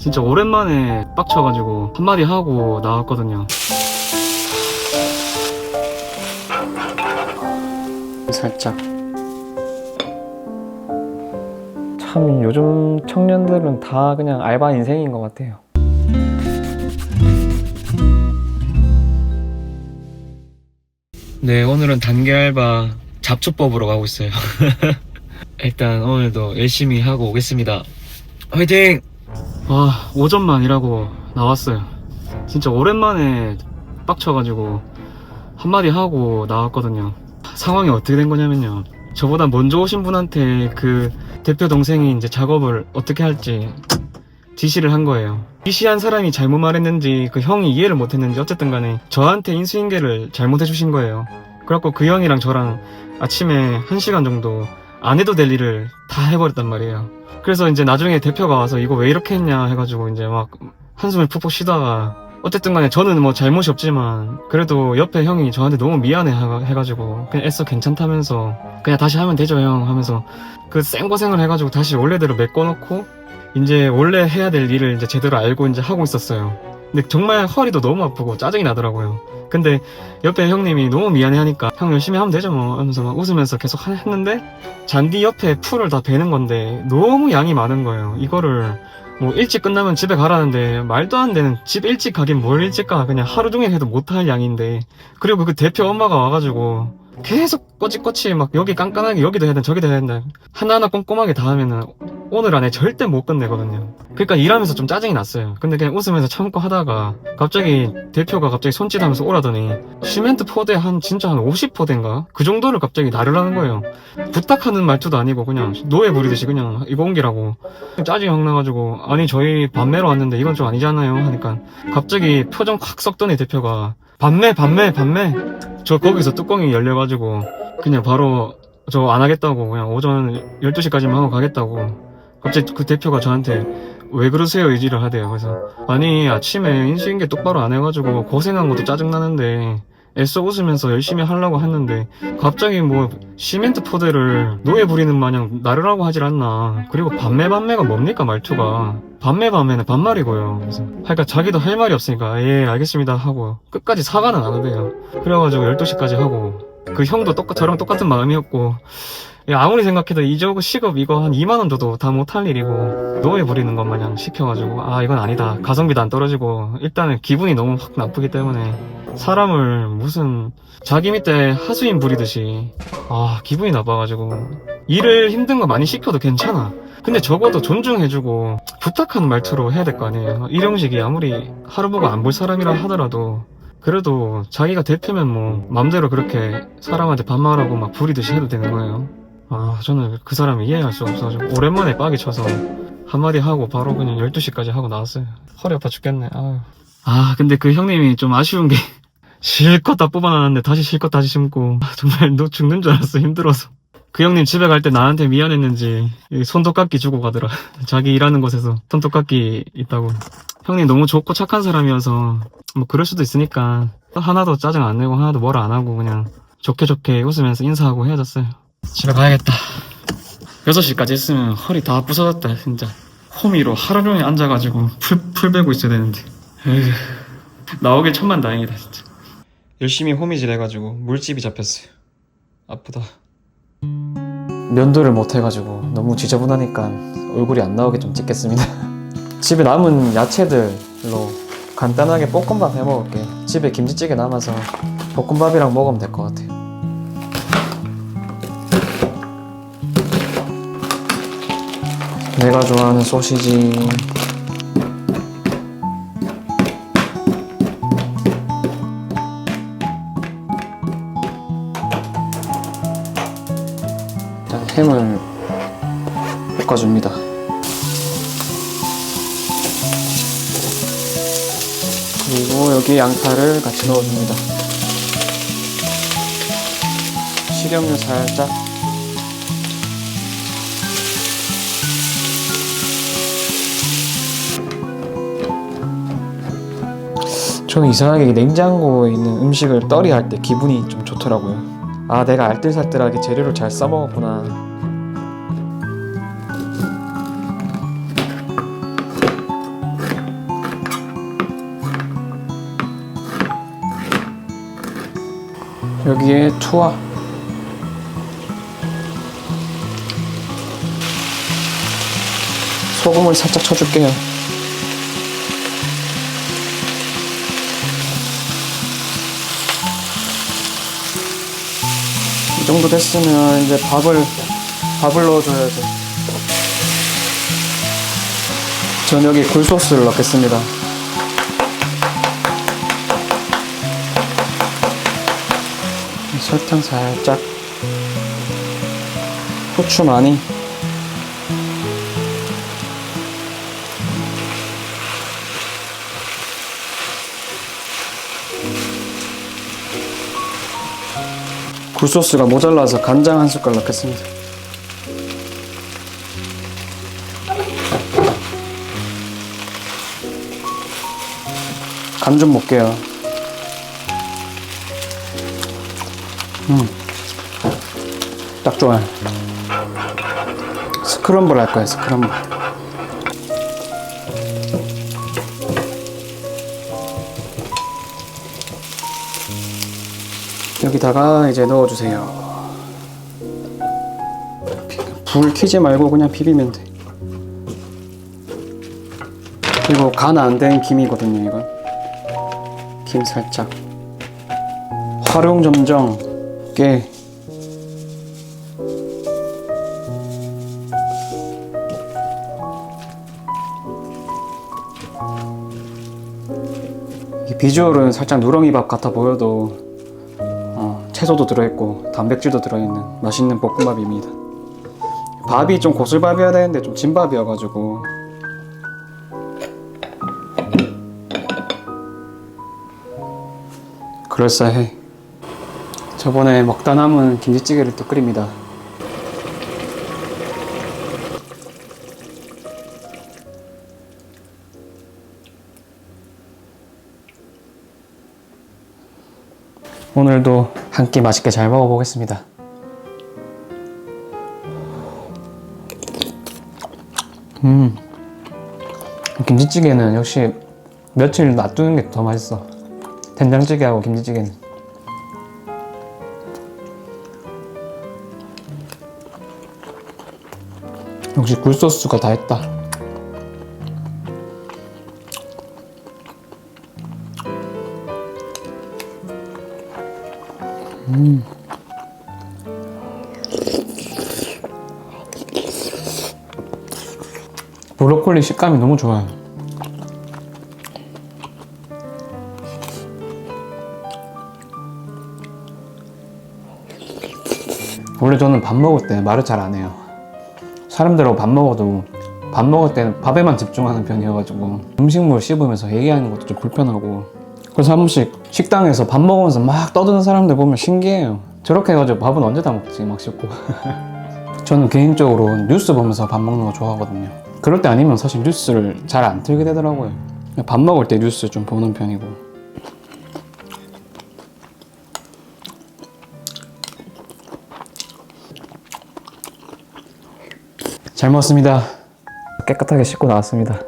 진짜 오랜만에 빡쳐가지고 한마디 하고 나왔거든요. 살짝. 참 요즘 청년들은 다 그냥 알바 인생인 것 같아요. 네, 오늘은 단계 알바 잡초법으로 가고 있어요. 일단 오늘도 열심히 하고 오겠습니다. 화이팅! 와, 오전만 일하고 나왔어요. 진짜 오랜만에 빡쳐가지고 한마디 하고 나왔거든요. 상황이 어떻게 된 거냐면요. 저보다 먼저 오신 분한테 그 대표 동생이 이제 작업을 어떻게 할지 지시를 한 거예요. 지시한 사람이 잘못 말했는지 그 형이 이해를 못했는지 어쨌든 간에 저한테 인수인계를 잘못해 주신 거예요. 그래갖고 그 형이랑 저랑 아침에 한 시간 정도 안 해도 될 일을 다 해버렸단 말이에요. 그래서 이제 나중에 대표가 와서 이거 왜 이렇게 했냐 해가지고 이제 막 한숨을 푹푹 쉬다가 어쨌든 간에 저는 뭐 잘못이 없지만 그래도 옆에 형이 저한테 너무 미안해 하- 해가지고 그냥 애써 괜찮다면서 그냥 다시 하면 되죠 형 하면서 그 생고생을 해가지고 다시 원래대로 메꿔놓고 이제 원래 해야 될 일을 이제 제대로 알고 이제 하고 있었어요. 근데 정말 허리도 너무 아프고 짜증이 나더라고요. 근데 옆에 형님이 너무 미안해 하니까 형 열심히 하면 되죠 뭐 하면서 막 웃으면서 계속 하- 했는데 잔디 옆에 풀을 다 베는 건데 너무 양이 많은 거예요. 이거를 뭐 일찍 끝나면 집에 가라는데 말도 안 되는 집 일찍 가긴 뭘 일찍 가 그냥 하루 종일 해도 못할 양인데 그리고 그 대표 엄마가 와가지고 계속 꼬치꼬치 막 여기 깐깐하게 여기도 해야 된다 저기도 해야 된다 하나하나 꼼꼼하게 다 하면은 오늘 안에 절대 못 끝내거든요. 그러니까 일하면서 좀 짜증이 났어요. 근데 그냥 웃으면서 참고 하다가 갑자기 대표가 갑자기 손짓하면서 오라더니 시멘트 포대 한 진짜 한 50포대인가? 그 정도를 갑자기 나를 하는 거예요. 부탁하는 말투도 아니고 그냥 노예 부리듯이 그냥 이거 옮기라고. 짜증이 확 나가지고 아니 저희 밤매러 왔는데 이건 좀 아니잖아요 하니까 갑자기 표정 확 썩더니 대표가 밤매 밤매 밤매. 저 거기서 뚜껑이 열려가지고 그냥 바로 저 안 하겠다고 그냥 오전 12시까지만 하고 가겠다고 갑자기 그 대표가 저한테 왜 그러세요? 이지를 하대요. 그래서 아니 아침에 인수인계 똑바로 안 해가지고 고생한 것도 짜증나는데 애써 웃으면서 열심히 하려고 했는데 갑자기 뭐 시멘트 포대를 노예 부리는 마냥 나르라고 하질 않나. 그리고 밤매 밤매가 뭡니까 말투가. 밤매 밤매는 반말이고요. 그래서 그러니까 자기도 할 말이 없으니까 예 알겠습니다. 하고 끝까지 사과는 안 하대요. 그래가지고 12시까지 하고 그 형도 똑같 저랑 똑같은 마음이었고 야, 아무리 생각해도 이저그 시급 이거 한 2만 원 줘도 다 못할 일이고 노예 부리는 것 마냥 시켜가지고 아 이건 아니다. 가성비도 안 떨어지고 일단은 기분이 너무 확 나쁘기 때문에 사람을 무슨 자기 밑에 하수인 부리듯이 아 기분이 나빠가지고. 일을 힘든 거 많이 시켜도 괜찮아. 근데 적어도 존중해주고 부탁하는 말투로 해야 될 거 아니에요. 일형식이 아무리 하루 보고 안 볼 사람이라 하더라도 그래도 자기가 대표면 뭐 맘대로 그렇게 사람한테 반말하고 막 부리듯이 해도 되는 거예요 아 저는 그 사람을 이해할 수가 없어가지고 오랜만에 빡이 쳐서 한마디 하고 바로 그냥 12시까지 하고 나왔어요. 허리 아파 죽겠네. 아유. 아 근데 그 형님이 좀 아쉬운 게 실컷 다 뽑아놨는데 다시 실컷 다시 심고. 아, 정말 너 죽는 줄 알았어 힘들어서. 그 형님 집에 갈 때 나한테 미안했는지 이 손톱깎이 주고 가더라. 자기 일하는 곳에서 손톱깎이 있다고. 형님 너무 좋고 착한 사람이어서 뭐 그럴 수도 있으니까 하나도 짜증 안 내고 하나도 뭐라 안 하고 그냥 좋게 좋게 웃으면서 인사하고 헤어졌어요 집에 가야겠다. 6시까지 있으면 허리 다 부서졌다 진짜. 호미로 하루 종일 앉아가지고 풀, 풀 베고 있어야 되는데. 에휴, 나오길 천만 다행이다 진짜. 열심히 호미질 해가지고 물집이 잡혔어요. 아프다. 면도를 못 해가지고 너무 지저분하니까 얼굴이 안 나오게 좀 찍겠습니다. 집에 남은 야채들로 간단하게 볶음밥 해 먹을게. 집에 김치찌개 남아서 볶음밥이랑 먹으면 될 것 같아요 내가 좋아하는 소시지 일단 햄을 볶아줍니다. 그리고 여기 양파를 같이 넣어줍니다. 식용유 살짝. 저는 이상하게 냉장고에 있는 음식을 떨이 할 때 기분이 좀 좋더라고요. 아, 내가 알뜰살뜰하게 재료를 잘 써먹었구나. 여기에 투하. 소금을 살짝 쳐줄게요. 정도 됐으면 이제 밥을 밥을 넣어줘야 돼. 전 여기 굴소스를 넣겠습니다. 설탕 살짝, 후추 많이. 굴소스가 모자라서 간장 한 숟갈 넣겠습니다. 간 좀 볼게요. 음, 딱 좋아요. 스크럼블 할 거예요, 스크럼블. 여기다가 이제 넣어주세요. 불 켜지 말고 그냥 비비면 돼. 그리고 간 안 된 김이거든요, 이건. 김 살짝. 활용 점정 깨. 이 비주얼은 살짝 누렁이 밥 같아 보여도 어, 채소도 들어있고 단백질도 들어있는 맛있는 볶음밥입니다. 밥이 좀 고슬밥이어야 되는데 좀 진밥이어가지고 그럴싸해. 저번에 먹다 남은 김치찌개를 또 끓입니다. 오늘도 한 끼 맛있게 잘 먹어보겠습니다. 음, 김치찌개는 역시 며칠 놔두는 게 더 맛있어. 된장찌개하고 김치찌개는. 역시 굴소스가 다 했다. 브로콜리 식감이 너무 좋아요. 원래 저는 밥 먹을 때 말을 잘 안 해요. 사람들하고 밥 먹어도 밥 먹을 때는 밥에만 집중하는 편이어가지고 음식물 씹으면서 얘기하는 것도 좀 불편하고 그래서 한 번씩 식당에서 밥 먹으면서 막 떠드는 사람들 보면 신기해요. 저렇게 해가지고 밥은 언제 다 먹지 막 싶고 저는 개인적으로 뉴스 보면서 밥 먹는 거 좋아하거든요. 그럴 때 아니면 사실 뉴스를 잘 안 틀게 되더라고요. 밥 먹을 때 뉴스 좀 보는 편이고. 잘 먹었습니다. 깨끗하게 씻고 나왔습니다.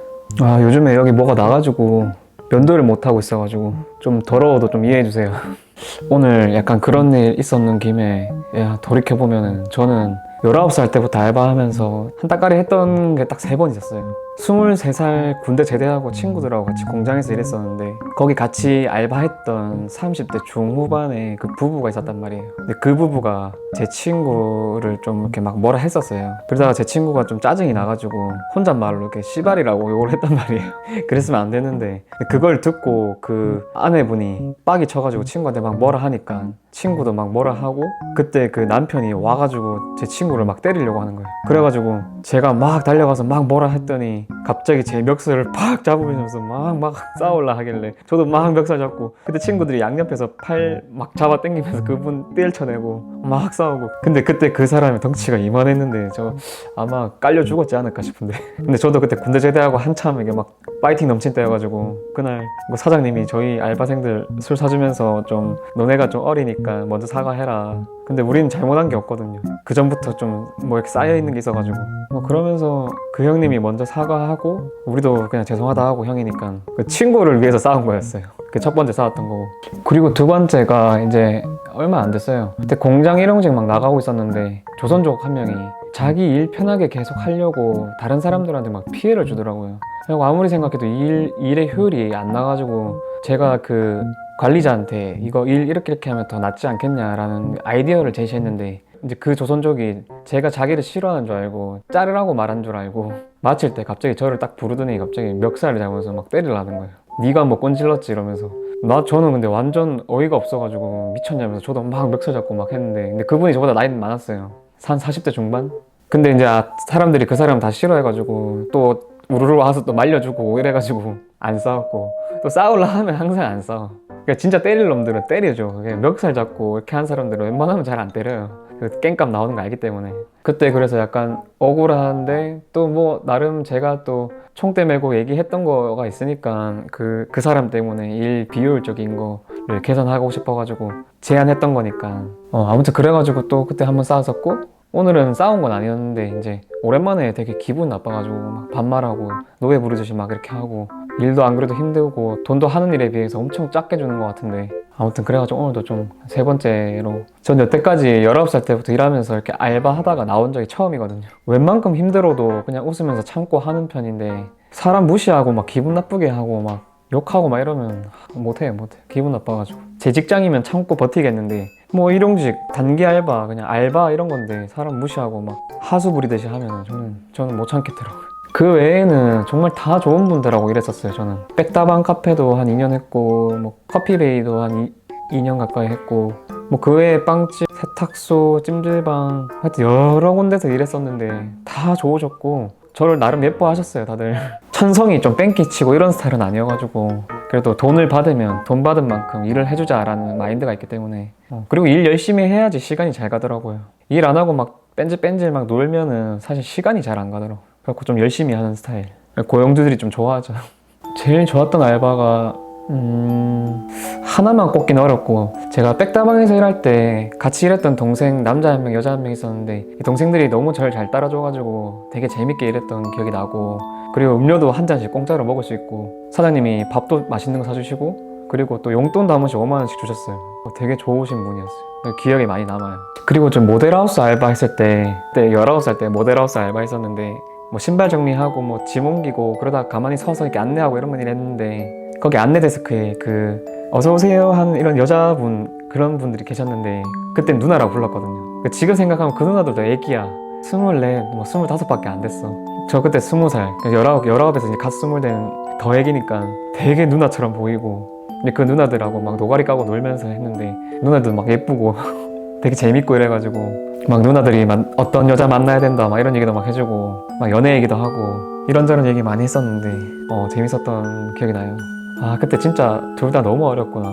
아, 요즘에 여기 뭐가 나가지고 면도를 못 하고 있어가지고 좀 더러워도 좀 이해해 주세요. 오늘 약간 그런 일 있었는 김에 야, 돌이켜 보면은 저는 19살 때부터 알바하면서 한 달까리 했던 게 딱 세 번 있었어요. 23살 군대 제대하고 친구들하고 같이 공장에서 일했었는데 거기 같이 알바했던 30대 중후반의 그 부부가 있었단 말이에요. 근데 그 부부가 제 친구를 좀 이렇게 막 뭐라 했었어요. 그러다가 제 친구가 좀 짜증이 나가지고 혼잣말로 이렇게 씨발이라고 욕을 했단 말이에요. 그랬으면 안 되는데 그걸 듣고 그 아내분이 빡이 쳐가지고 친구한테 막 뭐라 하니까 친구도 막 뭐라 하고 그때 그 남편이 와가지고 제 친구를 막 때리려고 하는 거예요. 그래가지고 제가 막 달려가서 막 뭐라 했더니 갑자기 제 멱살을 팍 잡으면서 막 막 싸울라 하길래 저도 막 멱살 잡고 그때 친구들이 양옆에서 팔 막 잡아 당기면서 그분 때려쳐내고 막 싸우고 근데 그때 그 사람의 덩치가 이만했는데 저 아마 깔려 죽었지 않을까 싶은데 근데 저도 그때 군대 제대하고 한참 이게 막 파이팅 넘친 때여가지고 그날 뭐 사장님이 저희 알바생들 술 사주면서 좀 너네가 좀 어리니까 먼저 사과해라 근데 우리는 잘못한 게 없거든요 그 전부터 좀 뭐 이렇게 쌓여 있는 게 있어가지고 뭐 그러면서 그 형님이 먼저 사과하고 우리도 그냥 죄송하다 하고 형이니까 그 친구를 위해서 싸운 거였어요 그 첫 번째 싸웠던 거고 그리고 두 번째가 이제 얼마 안 됐어요. 그때 공장 일용직 막 나가고 있었는데 조선족 한 명이 자기 일 편하게 계속 하려고 다른 사람들한테 막 피해를 주더라고요. 그리고 아무리 생각해도 일, 일의 효율이 안 나가지고 제가 그 관리자한테 이거 일 이렇게 이렇게 하면 더 낫지 않겠냐라는 아이디어를 제시했는데 이제 그 조선족이 제가 자기를 싫어하는 줄 알고 자르라고 말한 줄 알고 마칠 때 갑자기 저를 딱 부르더니 갑자기 멱살을 잡으면서 막 때리려는 거예요. 네가 뭐 꼰질렀지 이러면서 나 저는 근데 완전 어이가 없어가지고 미쳤냐면서 저도 막 멱살 잡고 막 했는데 근데 그분이 저보다 나이는 많았어요. 한 40대 중반? 근데 이제 아, 사람들이 그 사람 다 싫어해가지고 또 우르르 와서 또 말려주고 이래가지고 안 싸웠고 또 싸우려 하면 항상 안 싸워. 그러니까 진짜 때릴 놈들은 때려줘. 그냥 멱살 잡고 이렇게 한 사람들은 웬만하면 잘 안 때려요. 그 깽값 나오는 거 알기 때문에. 그때 그래서 약간 억울한데 또 뭐 나름 제가 또 총대 메고 얘기했던 거가 있으니까 그, 그 사람 때문에 일 비효율적인 거를 개선하고 싶어가지고 제안했던 거니까. 어, 아무튼 그래가지고 또 그때 한번 싸웠었고 오늘은 싸운 건 아니었는데 이제 오랜만에 되게 기분 나빠가지고 막 반말하고 노예 부르듯이 막 이렇게 하고 일도 안 그래도 힘들고 돈도 하는 일에 비해서 엄청 작게 주는 것 같은데. 아무튼 그래가지고 오늘도 좀 세 번째로 전 여태까지 19살 때부터 일하면서 이렇게 알바하다가 나온 적이 처음이거든요. 웬만큼 힘들어도 그냥 웃으면서 참고 하는 편인데 사람 무시하고 막 기분 나쁘게 하고 막 욕하고 막 이러면 못해요 못해. 기분 나빠가지고. 제 직장이면 참고 버티겠는데 뭐 일용직 단기 알바 그냥 알바 이런 건데 사람 무시하고 막 하수 부리듯이 하면 저는 저는 못 참겠더라고요 그 외에는 정말 다 좋은 분들하고 일했었어요 저는. 백다방 카페도 한 2년 했고 뭐 커피베이도 한 2, 년 가까이 했고 뭐 그 외에 빵집, 세탁소, 찜질방 하여튼 여러 군데서 일했었는데 다 좋으셨고 저를 나름 예뻐하셨어요 다들. 천성이 좀 뺑기치고 이런 스타일은 아니어가지고 그래도 돈을 받으면 돈 받은 만큼 일을 해주자라는 마인드가 있기 때문에. 어, 그리고 일 열심히 해야지 시간이 잘 가더라고요. 일 안 하고 막 뺀질뺀질 막 놀면은 사실 시간이 잘 안 가더라고 그래서 좀 열심히 하는 스타일. 고용주들이 좀 좋아하죠. 제일 좋았던 알바가 음... 하나만 꼽긴 어렵고 제가 백다방에서 일할 때 같이 일했던 동생 남자 한 명 여자 한 명 있었는데 이 동생들이 너무 저를 잘 따라줘가지고 되게 재밌게 일했던 기억이 나고 그리고 음료도 한 잔씩 공짜로 먹을 수 있고 사장님이 밥도 맛있는 거 사주시고 그리고 또 용돈도 한 번씩 5만 원씩 주셨어요. 되게 좋으신 분이었어요. 기억에 많이 남아요. 그리고 좀 모델하우스 알바 했을 때 그때 19살 때 모델하우스 알바 했었는데 뭐 신발 정리하고 뭐 짐 옮기고 그러다 가만히 서서 이렇게 안내하고 이런 일 했는데 거기 안내 데스크에 그 어서 오세요 한 이런 여자분 그런 분들이 계셨는데 그때 누나라고 불렀거든요. 그 지금 생각하면 그 누나들도 애기야. 스물넷, 뭐 스물다섯밖에 안 됐어. 저 그때 스무 살, 열아홉, 열아홉에서 이제 갓 스물 된 더 애기니까 되게 누나처럼 보이고. 근데 그 누나들하고 막 노가리 까고 놀면서 했는데 누나들 막 예쁘고 되게 재밌고 이래가지고 막 누나들이 만- 어떤 여자 만나야 된다 막 이런 얘기도 막 해주고 막 연애 얘기도 하고 이런저런 얘기 많이 했었는데 어 재밌었던 기억이 나요. 아 그때 진짜 둘 다 너무 어렸구나.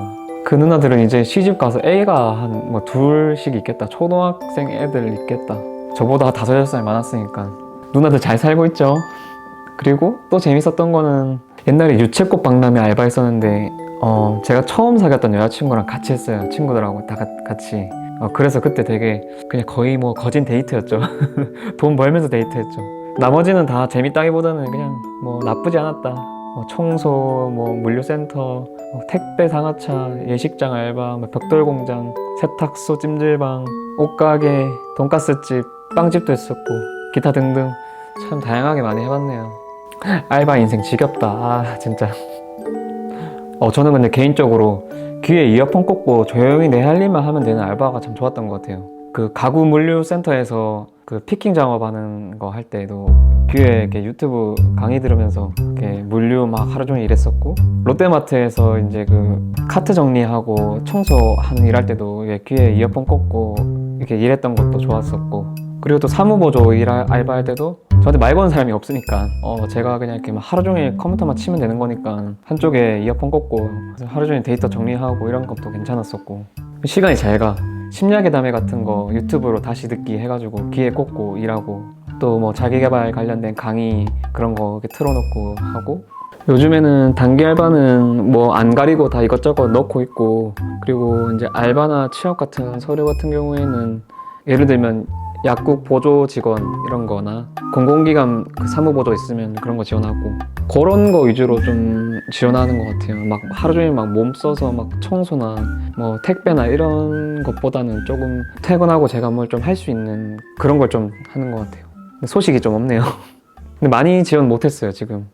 그 누나들은 이제 시집 가서 애가 한 뭐 둘씩 있겠다. 초등학생 애들 있겠다. 저보다 다섯 여섯 살 많았으니까 누나들 잘 살고 있죠. 그리고 또 재밌었던 거는 옛날에 유채꽃 박람회 알바했었는데 어 제가 처음 사귀었던 여자친구랑 같이 했어요. 친구들하고 다 가- 같이. 어, 그래서 그때 되게 그냥 거의 뭐 거진 데이트였죠. 돈 벌면서 데이트했죠. 나머지는 다 재밌다기보다는 그냥 뭐 나쁘지 않았다. 뭐 청소, 뭐 물류센터, 뭐 택배 상하차, 예식장 알바, 뭐 벽돌 공장, 세탁소, 찜질방, 옷가게, 돈가스집, 빵집도 했었고 기타 등등 참 다양하게 많이 해봤네요. 알바 인생 지겹다. 아 진짜. 어 저는 근데 개인적으로 귀에 이어폰 꽂고 조용히 내 할 일만 하면 되는 알바가 참 좋았던 것 같아요. 그 가구 물류 센터에서 그 피킹 작업하는 거 할 때도 귀에 이렇게 유튜브 강의 들으면서 이렇게 물류 막 하루 종일 일했었고 롯데마트에서 이제 그 카트 정리하고 청소하는 일할 때도 귀에 이어폰 꽂고 이렇게 일했던 것도 좋았었고 그리고 또 사무보조 일 알- 알바할 때도 저한테 말 거는 사람이 없으니까. 어 제가 그냥 이렇게 막 하루 종일 컴퓨터만 치면 되는 거니까 한쪽에 이어폰 꽂고 하루 종일 데이터 정리하고 이런 것도 괜찮았었고. 시간이 잘가. 심야계담회 같은 거 유튜브로 다시 듣기 해가지고 귀에 꽂고 일하고. 또 뭐 자기개발 관련된 강의 그런 거 틀어놓고 하고. 요즘에는 단기 알바는 뭐 안 가리고 다 이것저것 넣고 있고. 그리고 이제 알바나 취업 같은 서류 같은 경우에는 예를 들면 약국 보조 직원 이런 거나 공공기관 그 사무 보조 있으면 그런 거 지원하고 그런 거 위주로 좀좀 지원하는 것 같아요. 막 하루 종일 막 몸 써서 막 청소나 뭐 택배나 이런 것보다는 조금 퇴근하고 제가 뭘 좀 할 수 있는 그런 걸 좀 하는 것 같아요. 소식이 좀 없네요. 근데 많이 지원 못했어요 지금.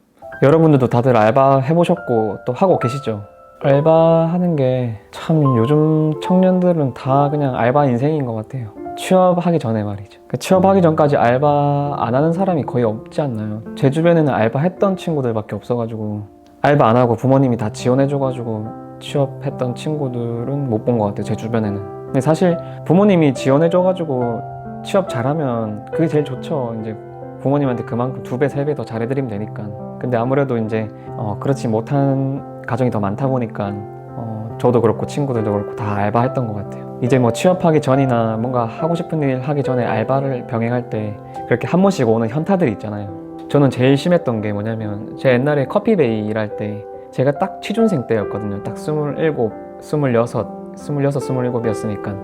여러분들도 다들 알바 해보셨고 또 하고 계시죠? 알바 하는 게 참 요즘 청년들은 다 그냥 알바 인생인 것 같아요. 취업하기 전에 말이죠. 그 취업하기 전까지 알바 안 하는 사람이 거의 없지 않나요? 제 주변에는 알바 했던 친구들밖에 없어가지고 알바 안 하고 부모님이 다 지원해줘가지고 취업했던 친구들은 못 본 것 같아요. 제 주변에는. 근데 사실 부모님이 지원해줘가지고 취업 잘하면 그게 제일 좋죠. 이제 부모님한테 그만큼 두 배, 세 배 더 잘해드리면 되니까. 근데 아무래도 이제 어, 그렇지 못한 가정이 더 많다 보니까 어, 저도 그렇고 친구들도 그렇고 다 알바했던 것 같아요. 이제 뭐 취업하기 전이나 뭔가 하고 싶은 일 하기 전에 알바를 병행할 때 그렇게 한 번씩 오는 현타들이 있잖아요. 저는 제일 심했던 게 뭐냐면 제가 옛날에 커피베이 일할 때 제가 딱 취준생 때였거든요. 딱 스물일곱, 스물여섯, 스물여섯, 스물일곱이었으니까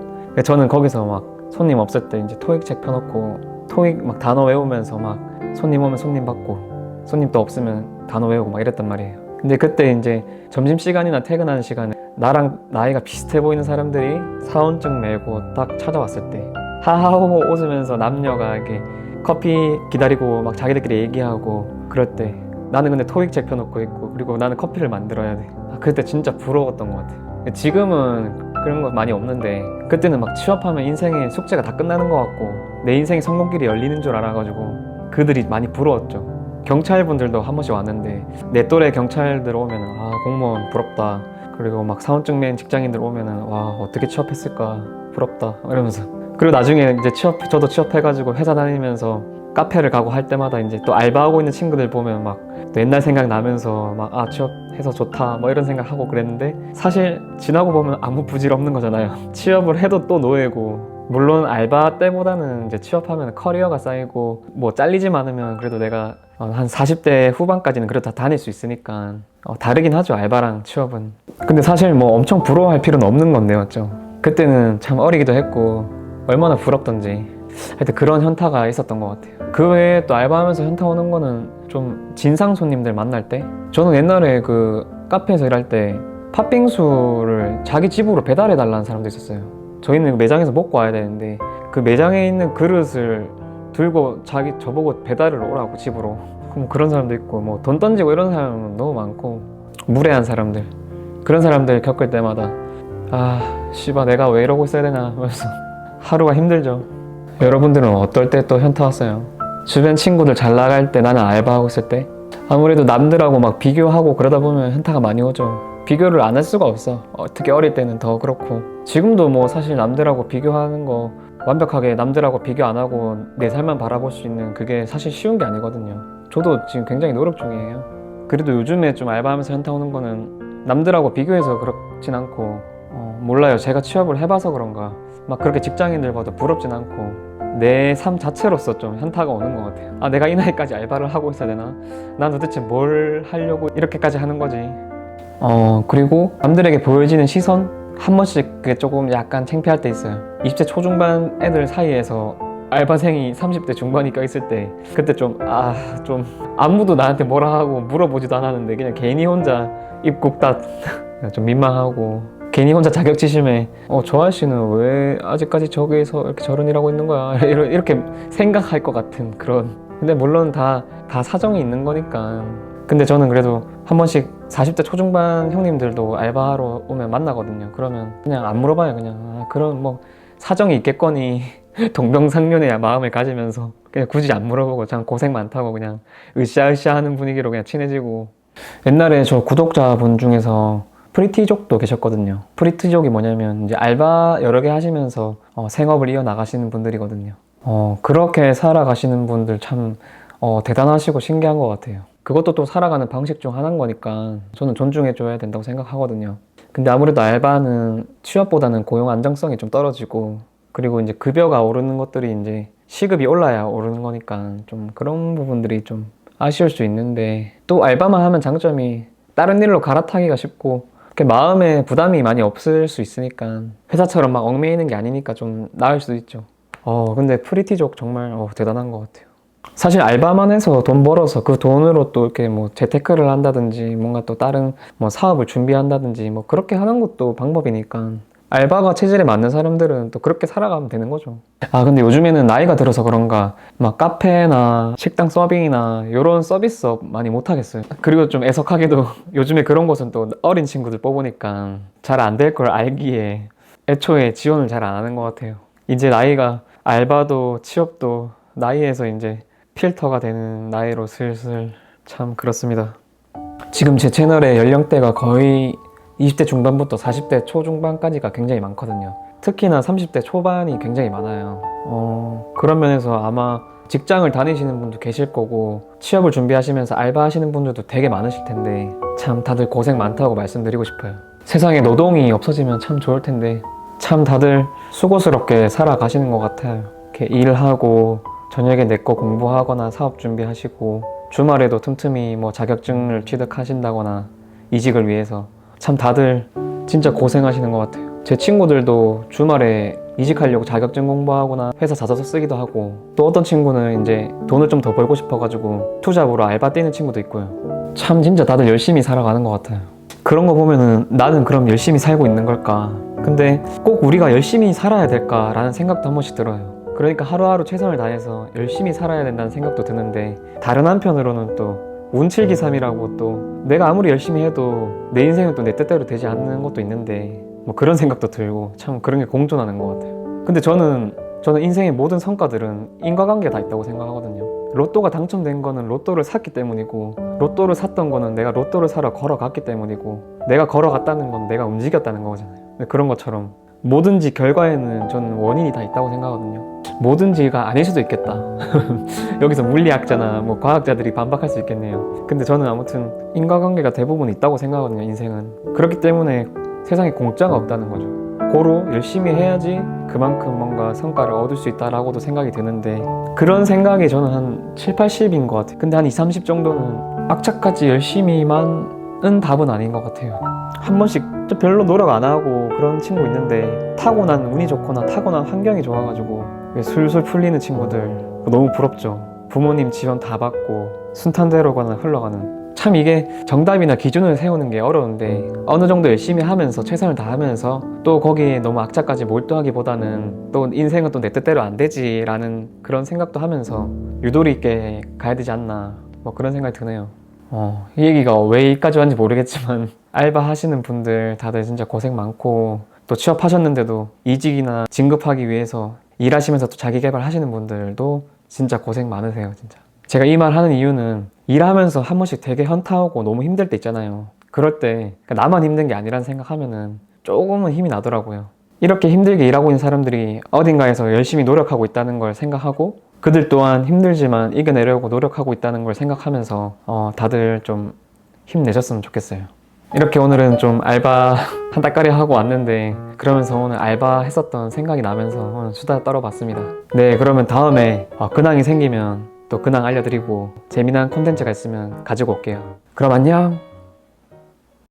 저는 거기서 막 손님 없을 때 이제 토익 책 펴놓고 토익 막 단어 외우면서 막 손님 오면 손님 받고 손님 또 없으면 단어 외우고 막 이랬단 말이에요. 근데 그때 이제 점심 시간이나 퇴근하는 시간에 나랑 나이가 비슷해 보이는 사람들이 사원증 메고 딱 찾아왔을 때 하하호호 웃으면서 남녀가 이렇게 커피 기다리고 막 자기들끼리 얘기하고 그럴 때 나는 근데 토익 책 펴놓고 있고 그리고 나는 커피를 만들어야 돼. 아, 그때 진짜 부러웠던 것 같아요. 지금은 그런 거 많이 없는데 그때는 막 취업하면 인생의 숙제가 다 끝나는 것 같고 내 인생의 성공길이 열리는 줄 알아가지고 그들이 많이 부러웠죠. 경찰분들도 한 번씩 왔는데 내 또래 경찰들 오면은 아 공무원 부럽다. 그리고 막 사원증 맨 직장인들 오면은 와 어떻게 취업했을까? 부럽다. 이러면서. 그리고 나중에 이제 취업 저도 취업해가지고 회사 다니면서 카페를 가고 할 때마다 이제 또 알바하고 있는 친구들 보면 막또 옛날 생각 나면서 막 아 취업해서 좋다. 뭐 이런 생각 하고 그랬는데 사실 지나고 보면 아무 부질 없는 거잖아요. 취업을 해도 또 노예고 물론 알바 때보다는 이제 취업하면 커리어가 쌓이고 뭐 잘리지 않으면 그래도 내가 어, 한 40대 후반까지는 그래도 다 다닐 수 있으니까 어, 다르긴 하죠 알바랑 취업은. 근데 사실 뭐 엄청 부러워할 필요는 없는 건데 맞죠? 그때는 참 어리기도 했고 얼마나 부럽던지 하여튼 그런 현타가 있었던 것 같아요. 그 외에 또 알바하면서 현타 오는 거는 좀 진상 손님들 만날 때? 저는 옛날에 그 카페에서 일할 때 팥빙수를 자기 집으로 배달해 달라는 사람도 있었어요 저희는 매장에서 먹고 와야 되는데 그 매장에 있는 그릇을 들고 자기 저보고 배달을 오라고 집으로. 그럼 그런 사람도 있고 뭐 돈 던지고 이런 사람은 너무 많고 무례한 사람들. 그런 사람들 겪을 때마다 아 씨발 내가 왜 이러고 있어야 되나 하면서 하루가 힘들죠. 여러분들은 어떨 때 또 현타 왔어요? 주변 친구들 잘 나갈 때 나는 알바하고 있을 때? 아무래도 남들하고 막 비교하고 그러다 보면 현타가 많이 오죠 비교를 안 할 수가 없어. 어, 특히 어릴 때는 더 그렇고. 지금도 뭐 사실 남들하고 비교하는 거 완벽하게 남들하고 비교 안 하고 내 삶만 바라볼 수 있는 그게 사실 쉬운 게 아니거든요. 저도 지금 굉장히 노력 중이에요. 그래도 요즘에 좀 알바하면서 현타 오는 거는 남들하고 비교해서 그렇진 않고 어, 몰라요. 제가 취업을 해봐서 그런가. 막 그렇게 직장인들 봐도 부럽진 않고 내삶 자체로서 좀 현타가 오는 것 같아요. 아 내가 이 나이까지 알바를 하고 있어야 되나? 난 도대체 뭘 하려고 이렇게까지 하는 거지 어 그리고 남들에게 보여지는 시선 한 번씩 그게 조금 약간 창피할 때 있어요. 20대 초중반 애들 사이에서 알바생이 30대 중반이 껴있을 때 그때 좀 아 좀 아무도 나한테 뭐라 하고 물어보지도 않았는데 그냥 괜히 혼자 입 굽다 좀 민망하고 괜히 혼자 자격지심에 어 저 아저씨는 왜 아직까지 저기에서 이렇게 저런 일하고 있는 거야? 이렇게 생각할 것 같은 그런. 근데 물론 다 다 사정이 있는 거니까 근데 저는 그래도 한 번씩 40대 초중반 형님들도 알바하러 오면 만나거든요 그러면 그냥 안 물어봐요 그냥 아, 그런 뭐 사정이 있겠거니 동병상련의 마음을 가지면서 그냥 굳이 안 물어보고 참 고생 많다고 그냥 으쌰으쌰 하는 분위기로 그냥 친해지고 옛날에 저 구독자분 중에서 프리티족도 계셨거든요. 프리티족이 뭐냐면 이제 알바 여러 개 하시면서 어, 생업을 이어 나가시는 분들이거든요. 어, 그렇게 살아가시는 분들 참 어, 대단하시고 신기한 것 같아요. 그것도 또 살아가는 방식 중 하나인 거니까 저는 존중해줘야 된다고 생각하거든요. 근데 아무래도 알바는 취업보다는 고용 안정성이 좀 떨어지고 그리고 이제 급여가 오르는 것들이 이제 시급이 올라야 오르는 거니까 좀 그런 부분들이 좀 아쉬울 수 있는데 또 알바만 하면 장점이 다른 일로 갈아타기가 쉽고 마음에 부담이 많이 없을 수 있으니까 회사처럼 막 얽매이는 게 아니니까 좀 나을 수도 있죠. 어 근데 프리티족 정말 어, 대단한 것 같아요. 사실 알바만 해서 돈 벌어서 그 돈으로 또 이렇게 뭐 재테크를 한다든지 뭔가 또 다른 뭐 사업을 준비한다든지 뭐 그렇게 하는 것도 방법이니까 알바가 체질에 맞는 사람들은 또 그렇게 살아가면 되는 거죠. 아 근데 요즘에는 나이가 들어서 그런가 막 카페나 식당 서빙이나 이런 서비스업 많이 못 하겠어요. 그리고 좀 애석하게도 요즘에 그런 곳은 또 어린 친구들 뽑으니까 잘 안 될 걸 알기에 애초에 지원을 잘 안 하는 것 같아요. 이제 나이가 알바도 취업도 나이에서 이제 필터가 되는 나이로 슬슬 참 그렇습니다. 지금 제 채널의 연령대가 거의 20대 중반부터 40대 초중반까지가 굉장히 많거든요. 특히나 30대 초반이 굉장히 많아요. 어, 그런 면에서 아마 직장을 다니시는 분도 계실 거고 취업을 준비하시면서 알바하시는 분들도 되게 많으실 텐데 참 다들 고생 많다고 말씀드리고 싶어요. 세상에 노동이 없어지면 참 좋을 텐데 참 다들 수고스럽게 살아가시는 것 같아요. 이렇게 일하고 저녁에 내 거 공부하거나 사업 준비하시고 주말에도 틈틈이 뭐 자격증을 취득하신다거나 이직을 위해서 참 다들 진짜 고생하시는 것 같아요. 제 친구들도 주말에 이직하려고 자격증 공부하거나 회사 자소서 쓰기도 하고 또 어떤 친구는 이제 돈을 좀 더 벌고 싶어가지고 투잡으로 알바 뛰는 친구도 있고요. 참 진짜 다들 열심히 살아가는 것 같아요. 그런 거 보면은 나는 그럼 열심히 살고 있는 걸까? 근데 꼭 우리가 열심히 살아야 될까라는 생각도 한 번씩 들어요. 그러니까 하루하루 최선을 다해서 열심히 살아야 된다는 생각도 드는데 다른 한편으로는 또 운칠기삼이라고 또 내가 아무리 열심히 해도 내 인생은 또 내 뜻대로 되지 않는 것도 있는데 뭐 그런 생각도 들고 참 그런 게 공존하는 것 같아요. 근데 저는 저는 인생의 모든 성과들은 인과관계가 다 있다고 생각하거든요. 로또가 당첨된 거는 로또를 샀기 때문이고 로또를 샀던 거는 내가 로또를 사러 걸어갔기 때문이고 내가 걸어갔다는 건 내가 움직였다는 거잖아요. 그런 것처럼 뭐든지 결과에는 저는 원인이 다 있다고 생각하거든요. 뭐든지가 아닐 수도 있겠다. 여기서 물리학자나 뭐 과학자들이 반박할 수 있겠네요. 근데 저는 아무튼 인과관계가 대부분 있다고 생각하거든요, 인생은. 그렇기 때문에 세상에 공짜가 없다는 거죠. 고로 열심히 해야지 그만큼 뭔가 성과를 얻을 수 있다라고도 생각이 드는데 그런 생각이 저는 한 7, 80인 것 같아요. 근데 한 2, 30 정도는 악착같이 열심히만은 답은 아닌 것 같아요. 한 번씩 좀 별로 노력 안 하고 그런 친구 있는데 타고난 운이 좋거나 타고난 환경이 좋아가지고 술술 풀리는 친구들 너무 부럽죠. 부모님 지원 다 받고 순탄대로거나 흘러가는 참 이게 정답이나 기준을 세우는 게 어려운데 어느 정도 열심히 하면서 최선을 다하면서 또 거기에 너무 악착까지 몰두하기보다는 또 인생은 또 내 뜻대로 안 되지라는 그런 생각도 하면서 유도리 있게 가야 되지 않나 뭐 그런 생각이 드네요. 어, 이 얘기가 왜 여기까지 왔는지 모르겠지만 알바 하시는 분들 다들 진짜 고생 많고 또 취업하셨는데도 이직이나 진급하기 위해서 일하시면서 또 자기 개발 하시는 분들도 진짜 고생 많으세요 진짜. 제가 이 말 하는 이유는 일하면서 한 번씩 되게 현타오고 너무 힘들 때 있잖아요. 그럴 때 그러니까 나만 힘든 게 아니라는 생각하면은 조금은 힘이 나더라고요. 이렇게 힘들게 일하고 있는 사람들이 어딘가에서 열심히 노력하고 있다는 걸 생각하고 그들 또한 힘들지만 이겨내려고 노력하고 있다는 걸 생각하면서 어, 다들 좀 힘내셨으면 좋겠어요. 이렇게 오늘은 좀 알바 한 달까리 하고 왔는데 그러면서 오늘 알바 했었던 생각이 나면서 오늘 수다 떨어봤습니다. 네, 그러면 다음에 어, 근황이 생기면 또 근황 알려드리고 재미난 콘텐츠가 있으면 가지고 올게요. 그럼 안녕!